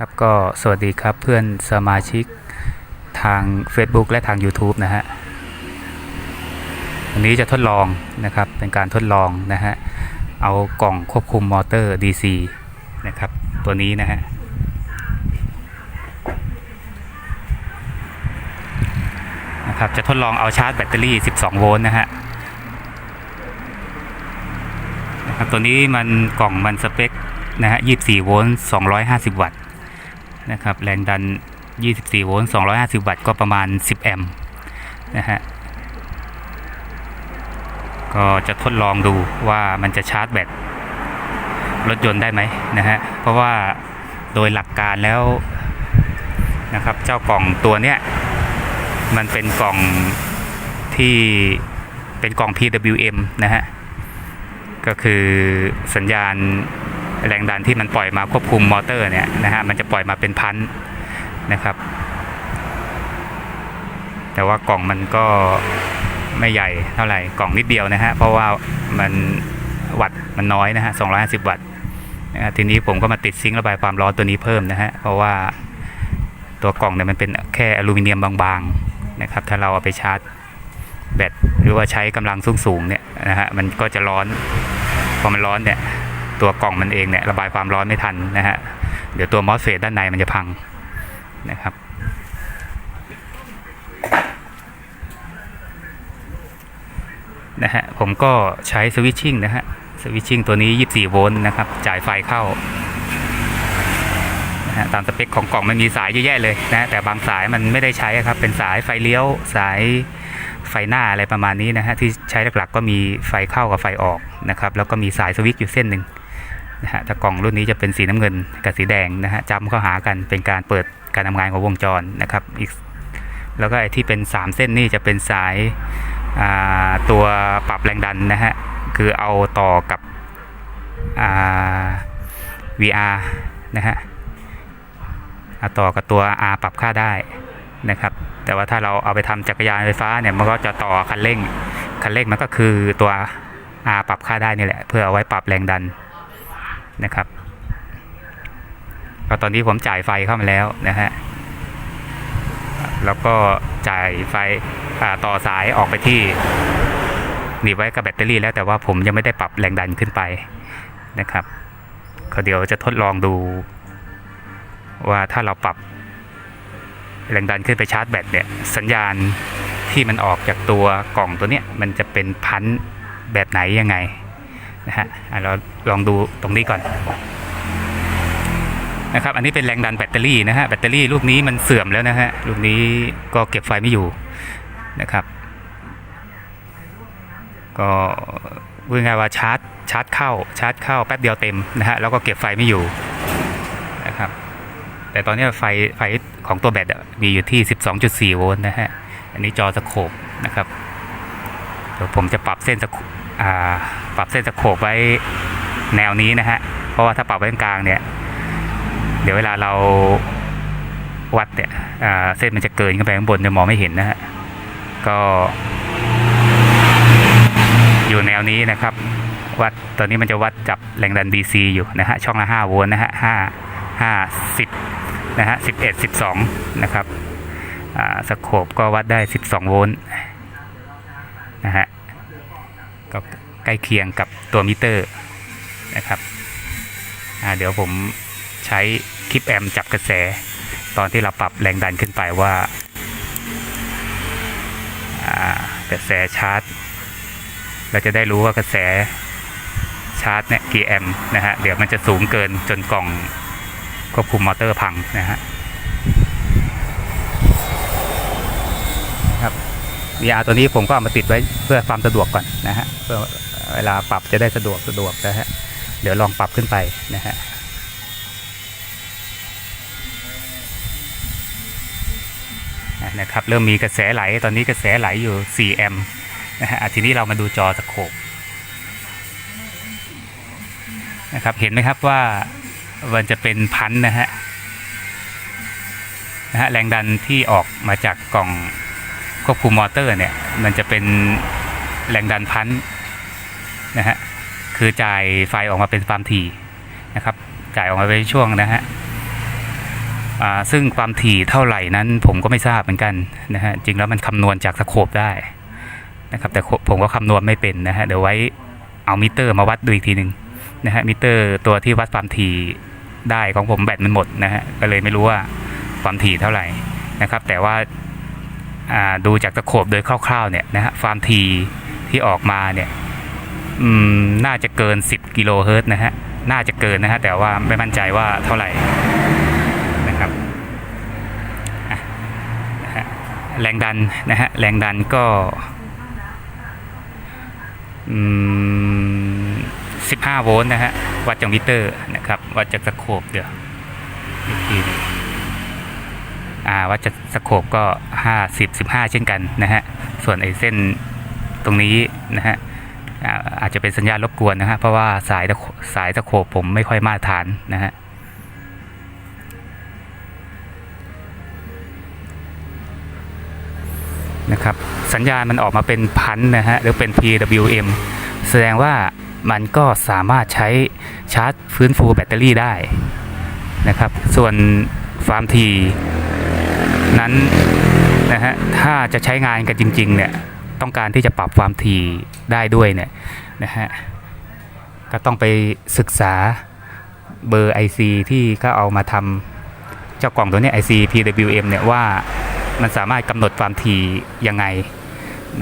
ครับก็สวัสดีครับเพื่อนสมาชิกทาง Facebook และทาง YouTube นะฮะวันนี้จะทดลองนะครับเป็นการทดลองนะฮะเอากล่องควบคุมมอเตอร์ DC นะครับตัวนี้นะฮะนะครับจะทดลองเอาชาร์จแบตเตอรี่ 12 โวลต์นะฮะนะครับตัวนี้มันกล่องมันสเปคนะฮะ 24 โวลต์ 250 วัตต์ นะครับ แรงดัน 24 โวลต์ 250 วัตต์ ก็ประมาณ 10 แอมป์นะฮะ ก็จะทดลองดูว่ามันจะชาร์จแบตรถยนต์ได้ไหมนะฮะ เพราะว่าโดยหลักการแล้วนะครับ เจ้ากล่องตัวเนี้ยมันเป็นกล่องที่เป็นกล่อง PWM นะฮะ ก็คือสัญญาณ แรงดันที่มันปล่อยมาควบคุมมอเตอร์เนี่ยนะฮะมันจะปล่อยมาเป็นพันนะครับ แต่ว่ากล่องมันก็ไม่ใหญ่เท่าไหร่กล่องนิดเดียวนะฮะเพราะว่ามันวัตต์มันน้อยนะฮะ250 วัตต์นะทีนี้ผมก็มาติดซิงค์ระบายความร้อนตัวนี้เพิ่มนะฮะเพราะว่าตัวกล่องเนี่ยมันเป็นแค่อลูมิเนียมบางๆนะครับถ้าเราเอาไปชาร์จแบตหรือว่าใช้กำลังสูงๆเนี่ยนะฮะมันก็จะร้อนพอมันร้อนเนี่ย ตัวกล่องมันเองเนี่ยระบายความร้อนไม่ทันนะฮะ เดี๋ยวตัวมอสเฟตด้านในมันจะพังนะครับ นะฮะ ผมก็ใช้สวิตชิ่งนะฮะ สวิตชิ่งตัวนี้ 24 โวลต์นะครับ จ่ายไฟเข้านะฮะตามสเปคของกล่องมันมีสายเยอะแยะเลยนะแต่บางสายมันไม่ได้ใช้ครับ เป็นสายไฟเลี้ยวสายไฟหน้าอะไรประมาณนี้นะฮะที่ใช้หลักๆ ก็มีไฟเข้ากับไฟออกนะครับ แล้วก็มีสายสวิตช์อยู่เส้นหนึ่ง นะฮะถ้ากล่องรุ่นนี้จะเป็นสีน้ำเงินกับสีแดงนะฮะจำเข้าหากันเป็นการเปิดการทำงานของวงจรนะครับอีกแล้วก็ไอ้ที่เป็น 3 เส้นนี่จะเป็นสายาตัวปรับแรงดันนะฮะคือเอาต่อกับ VR นะฮะเอาต่อกับตัว R ปรับค่าได้นะครับ แต่ว่าถ้าเราเอาไปทำจักรยานไฟฟ้าเนี่ยมันก็จะต่อคันเร่งคันเร่งมันก็คือตัว R ปรับค่าได้นี่แหละ เพื่อเอาไว้ปรับแรงดัน นะครับก็ตอนนี้ผมจ่ายไฟเข้ามาแล้วนะฮะแล้วก็จ่ายไฟต่อสายออกไปที่หนีบไว้กับแบตเตอรี่แล้วแต่ว่าผมยังไม่ได้ปรับแรงดันขึ้นไปนะครับก็เดี๋ยวจะทดลองดู ว่าถ้าเราปรับแรงดันขึ้นไปชาร์จแบตเนี่ยสัญญาณที่มันออกจากตัวกล่องตัวเนี้ยมันจะเป็นพันธ์แบบไหนยังไง นะฮะเราลองดูตรงนี้ก่อนนะครับ อันนี้เป็นแรงดันแบตเตอรี่นะฮะ แบตเตอรี่ลูกนี้มันเสื่อมแล้วนะฮะ ลูกนี้ก็เก็บไฟไม่อยู่นะครับ ก็พูดง่ายว่าชาร์จชาร์จเข้าชาร์จเข้าแป๊บเดียวเต็มนะฮะ แล้วก็เก็บไฟไม่อยู่นะครับ แต่ตอนนี้ไฟไฟของตัวแบตมีอยู่ที่ 12.4 โวลต์นะฮะ อันนี้จอสโคปนะครับ เดี๋ยวผมจะปรับเส้นสโคอ่า ปรับเส้นสโคปไว้แนวนี้นะฮะ เพราะว่าถ้าปรับไว้กลางเนี่ย เดี๋ยวเวลาเราวัดเนี่ยเส้นมันจะเกินขึ้นไปข้างบนจะมองไม่เห็นนะฮะ ก็ อยู่แนวนี้นะครับ วัดตอนนี้มันจะวัดจับแรงดัน DC อยู่นะฮะ ช่องละ 5 โวลต์นะฮะ5 5 10 นะฮะ 11 12 นะครับสโคปก็วัดได้ 12 โวลต์นะฮะ ใกล้เคียงกับตัวมิเตอร์นะครับเดี๋ยวผมใช้คลิปแอมจับกระแส ตอนที่เราปรับแรงดันขึ้นไปว่าอ่ากระแสชาร์จ เราจะได้รู้ว่ากระแสชาร์จเนี่ยกี่แอมป์นะฮะเดี๋ยวมันจะสูงเกินจนกล่องควบคุมมอเตอร์พังนะฮะครับ VR ตัวนี้ผมก็เอามาติดไว้เพื่อความสะดวกก่อนนะฮะเพื่อ เวลาปรับจะได้สะดวกสะดวกนะฮะเดี๋ยวลองปรับขึ้นไปนะฮะนะครับเริ่มมีกระแสไหลตอนนี้กระแสไหลอยู่ 4 แอมป์นะฮะอะทีนี้เรามาดูจอสโคปนะครับเห็นไหมครับว่ามันจะเป็นพันนะฮะนะฮะแรงดันที่ออกมาจากกล่องควบคุมมอเตอร์เนี่ย มันจะเป็นแรงดันพัน นะฮะคือจ่ายไฟออกมาเป็นความถี่นะครับ จ่ายออกมาเป็นช่วงนะฮะซึ่งความถี่เท่าไหร่นั้นผมก็ไม่ทราบเหมือนกันนะฮะจริงแล้วมันคำนวณจากสโคปได้นะครับ แต่ผมก็คำนวณไม่เป็นนะฮะเดี๋ยวไว้เอามิเตอร์มาวัดดูอีกทีหนึ่งนะฮะมิเตอร์ตัวที่วัดความถี่ได้ของผมแบตมันหมดนะฮะก็เลยไม่รู้ว่าความถี่เท่าไหร่นะครับ แต่ว่าดูจากสโคปโดยคร่าวๆเนี่ยนะฮะความถี่ที่ออกมาเนี่ย อืมน่าจะเกิน 10 กิโลเฮิรตซ์นะฮะ น่าจะเกินนะฮะ แต่ว่าไม่มั่นใจว่าเท่าไหร่นะครับแรงดันนะฮะ แรงดันก็อืม15 โวลต์นะฮะ วัดจากมิเตอร์นะครับ วัดจากสโคปเดี๋ยวอีกทีอ่าวัดจากสโคปก็ 50 15 เช่นกันนะฮะ ส่วนไอ้เส้นตรงนี้นะฮะ อาจจะเป็นสัญญาณรบกวนนะฮะเพราะว่าสายสายตะโขบผมไม่ค่อยมาตรฐานนะฮะนะครับสัญญาณมันออกมาเป็นพันนะฮะหรือเป็น PWM แสดงว่ามันก็สามารถใช้ชาร์จฟื้นฟูแบตเตอรี่ได้นะครับ ส่วนความถี่นั้นนะฮะถ้าจะใช้งานกันจริง ๆ เนี่ย ต้องการที่จะปรับความถี่ได้ด้วยเนี่ยนะฮะก็ต้องไปศึกษาเบอร์ IC ที่เขาเอามาทำเจ้ากล่องตัวนี้ IC PWM เนี่ยว่ามันสามารถกำหนดความถี่ยังไง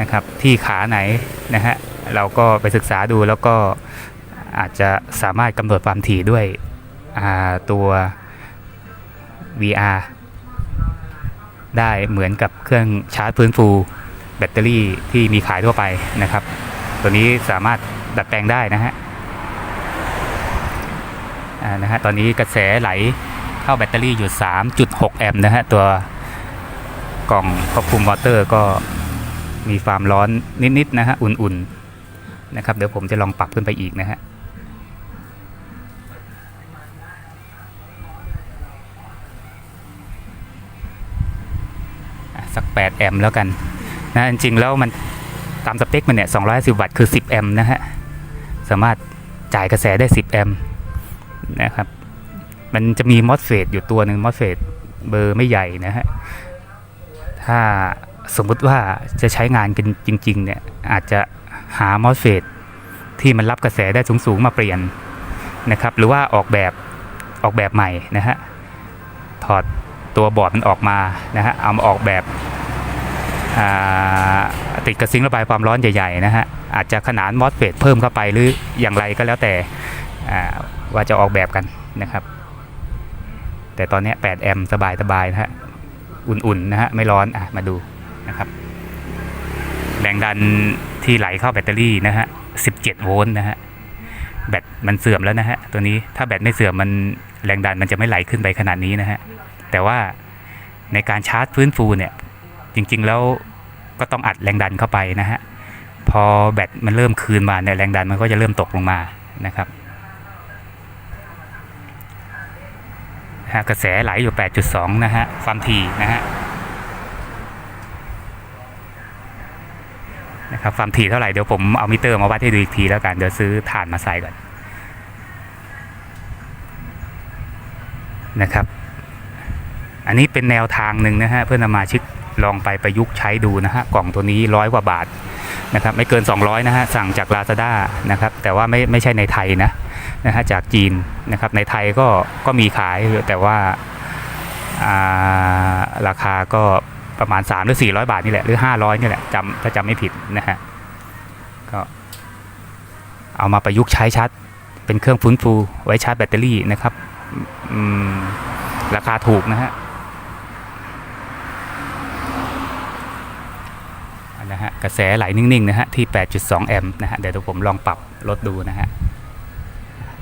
นะครับที่ขาไหนนะฮะเราก็ไปศึกษาดูแล้วก็อาจจะสามารถกำหนดความถี่ด้วยตัว VR ได้เหมือนกับเครื่องชาร์จฟื้นฟู แบตเตอรี่ที่มีขายทั่วไปนะครับ ตัวนี้สามารถดัดแปลงได้นะฮะอ่านะฮะตอนนี้กระแสไหลเข้าแบตเตอรี่อยู่ 3.6 แอมป์นะฮะ ตัวกล่องควบคุมมอเตอร์ก็มีความร้อนนิด ๆ นะฮะ อุ่น ๆ นะครับ เดี๋ยวผมจะลองปรับขึ้นไปอีกนะฮะสัก 8 แอมป์แล้วกัน นะจริงๆแล้วมันตามสเปคมันเนี่ย250วัตต์คือ 10 แอมป์นะฮะ สามารถจ่ายกระแสได้ 10 แอมป์นะครับ มันจะมีมอสเฟตอยู่ตัวหนึ่งมอสเฟตเบอร์ไม่ใหญ่นะฮะ ถ้าสมมุติว่าจะใช้งานกันจริง ๆ เนี่ย อาจจะหามอสเฟตที่มันรับกระแสได้สูง ๆ มาเปลี่ยนนะครับ หรือว่าออกแบบออกแบบใหม่นะฮะ ถอดตัวบอร์ดมันออกมานะฮะ เอามาออกแบบ ติดกระซิงระบายความร้อนใหญ่ๆนะฮะอาจจะขนานมอสเฟตเพิ่มเข้าไปหรืออย่างไรก็แล้วแต่ว่าจะออกแบบกันนะครับ แต่ตอนนี้8แอมป์สบายๆนะฮะอุ่นๆนะฮะไม่ร้อนอะมาดูนะครับแรงดันที่ไหลเข้าแบตเตอรี่นะฮะ 17 โวลต์นะฮะ แบตมันเสื่อมแล้วนะฮะ ตัวนี้ถ้าแบตไม่เสื่อมมันแรงดันมันจะไม่ไหลขึ้นไปขนาดนี้นะฮะ แต่ว่าในการชาร์จฟื้นฟูเนี่ย จริงๆแล้วก็ต้องอัดแรงดันเข้าไปนะฮะ พอแบตมันเริ่มคืนมาเนี่ยแรงดันมันก็จะเริ่มตกลงมานะครับฮะกระแสไหลอยู่ 8.2 นะฮะ ความถี่นะฮะนะครับความถี่เท่าไหร่เดี๋ยวผมเอามิเตอร์มาวัดให้ดูอีกทีแล้วกันเดี๋ยวซื้อถ่านมาใส่ก่อนนะครับ อันนี้เป็นแนวทางหนึ่งนะฮะเพื่อนสมาชิก ลองไปประยุกต์ใช้ดูนะฮะกล่องตัวนี้ร้อยกว่าบาทนะครับไม่เกิน 200นะฮะสั่งจาก Lazada นะครับแต่ว่าไม่ไม่ใช่ในไทยนะนะฮะจากจีนนะครับในไทยก็ก็มีขายแต่ว่าาราคาก็ประมาณ 3 หรือ 400 บาทนี่แหละหรือ 500นี่แหละจำถ้าจำไม่ผิดนะฮะก็เอามาประยุกต์ใช้ชาร์จเป็นเครื่องฟื้นฟูไว้ชาร์จแบตเตอรี่นะครับราคาถูกนะฮะนะ ฮะกระแสไหลนิ่งๆนะฮะที่ 8.2 แอมป์นะฮะเดี๋ยวผมลองปรับลดดูนะฮะ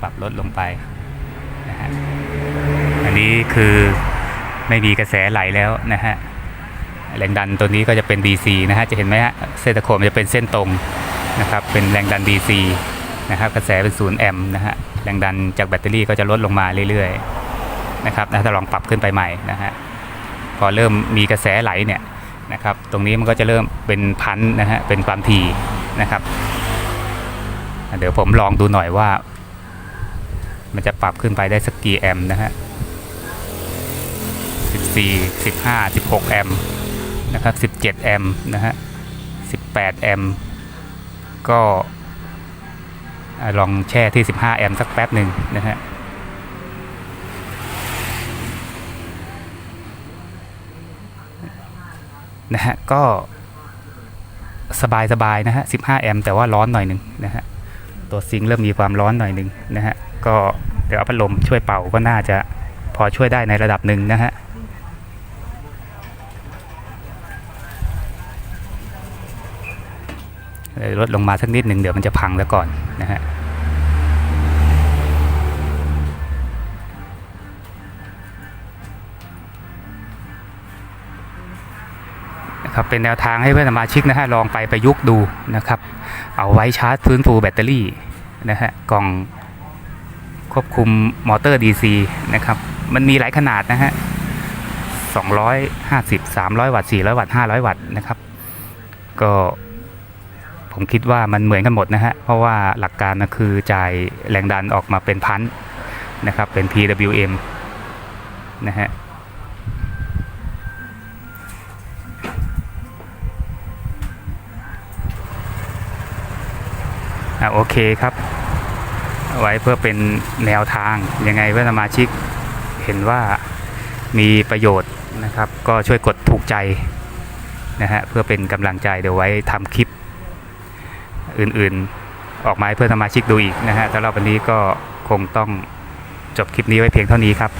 ปรับลดลงไปนะฮะอันนี้คือไม่มีกระแสไหลแล้วนะฮะแรงดันตัวนี้ก็จะเป็น DC นะฮะจะเห็นไหมฮะเส้นตะโขมจะเป็นเส้นตรงนะครับเป็นแรงดัน DC นะครับกระแสเป็น0แอมป์นะฮะแรงดันจากแบตเตอรี่ก็จะลดลงมาเรื่อยๆนะครับนะถ้าลองปรับขึ้นไปใหม่นะฮะพอเริ่มมีกระแสไหลเนี่ย นะครับ ตรงนี้มันก็จะเริ่มเป็นพันนะฮะเป็นความถี่นะครับ เดี๋ยวผมลองดูหน่อยว่า มันจะปรับขึ้นไปได้สักกี่แอมป์นะฮะ14 15 16 แอมป์นะครับ 17 แอมป์นะฮะ 18 แอมป์ก็ลองแช่ที่ 15 แอมป์สักแป๊บหนึ่งนะฮะ นะฮะก็สบายสบายๆนะฮะ 15 แอมป์แต่ว่าร้อนหน่อยหนึ่งนะฮะ ตัวซิงเริ่มมีความร้อนหน่อยหนึ่งนะฮะ ก็เดี๋ยวเอาพัดลมช่วยเป่าก็น่าจะพอช่วยได้ในระดับหนึ่งนะฮะเลยลดลงมาสักนิดหนึ่งเดี๋ยวมันจะพังแล้วก่อนนะฮะ นะครับเป็นแนวทางให้เพื่อนสมาชิกนะฮะลองไปประยุกต์ดูนะครับ เอาไว้ชาร์จฟื้นฟูแบตเตอรี่นะฮะกล่องควบคุมมอเตอร์ DC นะครับ มันมีหลายขนาดนะฮะ 250 300 วัตต์ 400 วัตต์ 500 วัตต์นะครับ ก็ผมคิดว่ามันเหมือนกันหมดนะฮะ เพราะว่าหลักการก็คือจ่ายแรงดันออกมาเป็นพันนะครับ เป็น PWM นะฮะ อะโอเคครับ ไว้เพื่อเป็นแนวทางยังไงเพื่อนสมาชิกเห็นว่ามีประโยชน์นะครับ ก็ช่วยกดถูกใจนะฮะเพื่อเป็นกำลังใจเดี๋ยวไว้ทำคลิปอื่นๆ ออกมาให้เพื่อนสมาชิกดูอีกนะฮะสำหรับวันนี้ก็คงต้องจบคลิปนี้ไว้เพียงเท่านี้ครับ